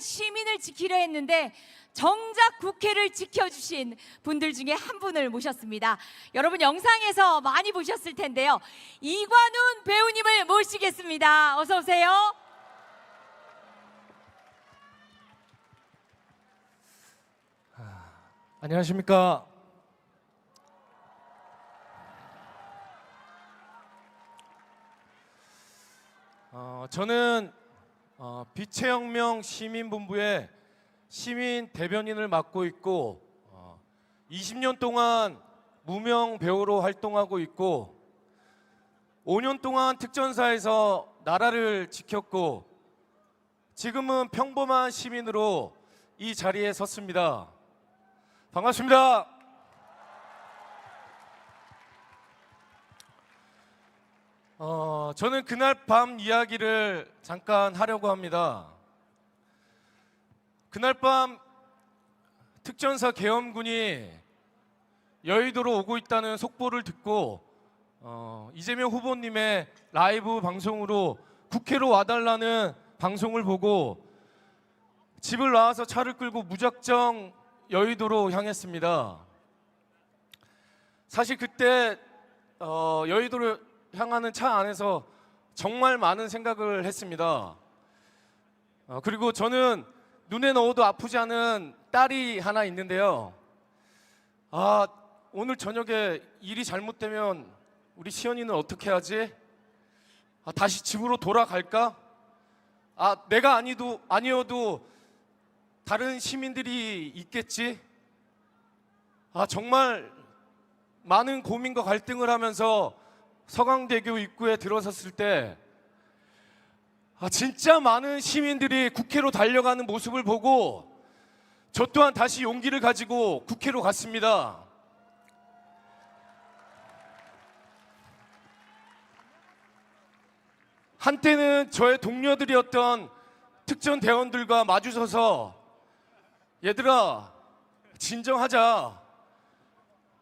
시민을 지키려 했는데 정작 국회를 지켜주신 분들 중에 한 분을 모셨습니다. 여러분 영상에서 많이 보셨을 텐데요. 이관훈 배우님을 모시겠습니다. 어서 오세요. 안녕하십니까. 어, 저는 어, 빛의 혁명 시민본부의 시민 대변인을 맡고 있고 어, 20년 동안 무명 배우로 활동하고 있고 5년 동안 특전사에서 나라를 지켰고 지금은 평범한 시민으로 이 자리에 섰습니다. 반갑습니다. 어, 저는 그날 밤 이야기를 잠깐 하려고 합니다. 그날 밤 특전사 계엄군이 여의도로 오고 있다는 속보를 듣고 어, 이재명 후보님의 라이브 방송으로 국회로 와달라는 방송을 보고 집을 나와서 차를 끌고 무작정 여의도로 향했습니다. 사실 그때 어, 여의도를 향하는 차 안에서 정말 많은 생각을 했습니다. 어, 그리고 저는 눈에 넣어도 아프지 않은 딸이 하나 있는데요. 아, 오늘 저녁에 일이 잘못되면 우리 시연이는 어떻게 하지? 아, 다시 집으로 돌아갈까? 아, 내가 아니도 아니어도 다른 시민들이 있겠지? 아, 정말 많은 고민과 갈등을 하면서 서강대교 입구에 들어섰을 때 아, 진짜 많은 시민들이 국회로 달려가는 모습을 보고 저 또한 다시 용기를 가지고 국회로 갔습니다. 한때는 저의 동료들이었던 특전 대원들과 마주서서 얘들아 진정하자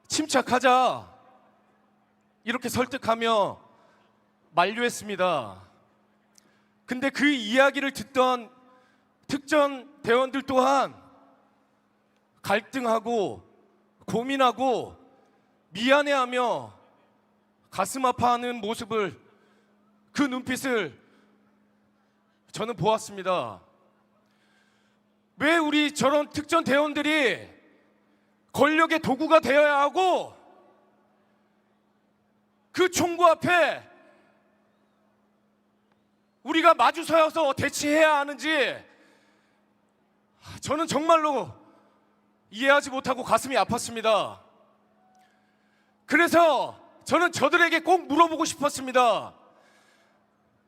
침착하자 이렇게 설득하며 만류했습니다. 근데 그 이야기를 듣던 특전 대원들 또한 갈등하고 고민하고 미안해하며 가슴 아파하는 모습을 그 눈빛을 저는 보았습니다. 왜 우리 저런 특전 대원들이 권력의 도구가 되어야 하고 그 총구 앞에 우리가 마주 서서 대치해야 하는지 저는 정말로 이해하지 못하고 가슴이 아팠습니다. 그래서 저는 저들에게 꼭 물어보고 싶었습니다.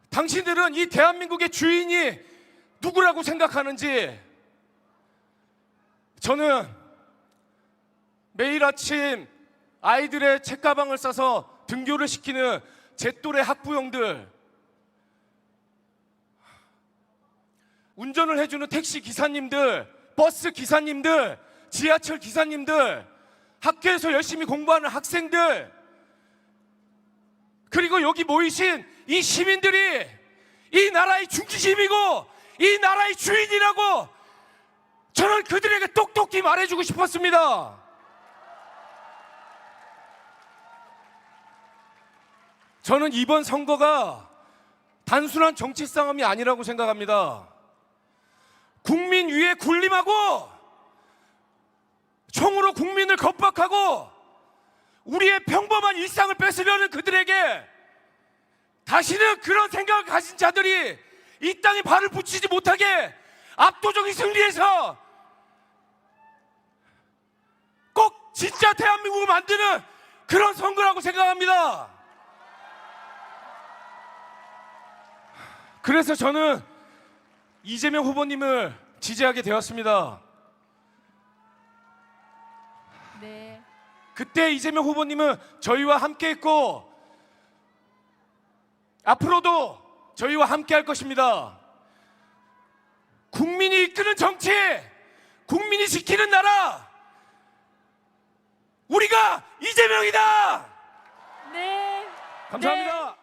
당신들은 이 대한민국의 주인이 누구라고 생각하는지 저는 매일 아침 아이들의 책가방을 싸서 등교를 시키는 제 또래 학부형들 운전을 해주는 택시 기사님들 버스 기사님들 지하철 기사님들 학교에서 열심히 공부하는 학생들 그리고 여기 모이신 이 시민들이 이 나라의 중심이고 이 나라의 주인이라고 저는 그들에게 똑똑히 말해주고 싶었습니다. 저는 이번 선거가 단순한 정치 싸움이 아니라고 생각합니다. 국민 위에 군림하고 총으로 국민을 겁박하고 우리의 평범한 일상을 뺏으려는 그들에게 다시는 그런 생각을 가진 자들이 이 땅에 발을 붙이지 못하게 압도적인 승리해서 꼭 진짜 대한민국을 만드는 그런 선거라고 생각합니다. 그래서 저는 이재명 후보님을 지지하게 되었습니다. 네. 그때 이재명 후보님은 저희와 함께 했고 앞으로도 저희와 함께 할 것입니다. 국민이 이끄는 정치, 국민이 지키는 나라, 우리가 이재명이다! 네. 감사합니다.